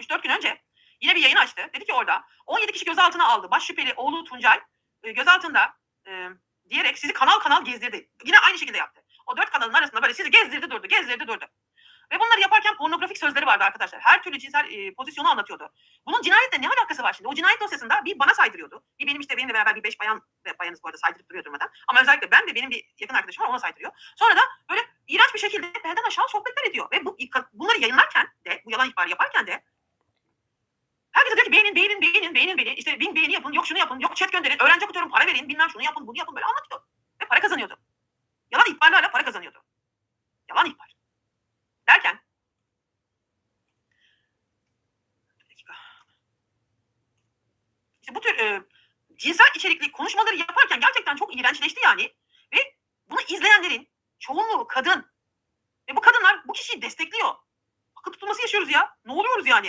3-4 gün önce yine bir yayın açtı. Dedi ki orada 17 kişi gözaltına aldı. Baş şüpheli oğlu Tuncay e, gözaltında e, diyerek sizi kanal kanal gezdirdi. Yine aynı şekilde yaptı. O dört kanalın arasında böyle sizi gezdirdi durdu, gezdirdi durdu. Ve bunları yaparken pornografik sözleri vardı arkadaşlar. Her türlü cinsel e, pozisyonu anlatıyordu. Bunun cinayetle ne alakası var şimdi? O cinayet dosyasında bir bana saydırıyordu. Bir benim işte benimle beraber bir beş bayan ve bayanız bu arada saydırıp duruyor durmadan. Ama özellikle ben ve benim bir yakın arkadaşım var ona saydırıyor. Sonra da böyle iğrenç bir şekilde belden aşağı sohbetler ediyor. Ve bu bunları yayınlarken de, bu yalan ihbarı yaparken de Herkes diyor ki beğenin, beğenin, beğenin, beğenin beni. İşte bin beğeni yapın, yok şunu yapın, yok chat gönderin, öğrenci okutuyorum, para verin, bilmem şunu yapın, bunu yapın böyle anlatıyor. Ve para kazanıyordu. Yalan ihbarlarla para kazanıyordu. Yalan ihbar. Derken. İşte bu tür e, cinsel içerikli konuşmaları yaparken gerçekten çok iğrençleşti yani. Ve bunu izleyenlerin çoğunluğu kadın. Ve bu kadınlar bu kişiyi destekliyor. Akıl tutulması yaşıyoruz ya. Ne oluyoruz yani?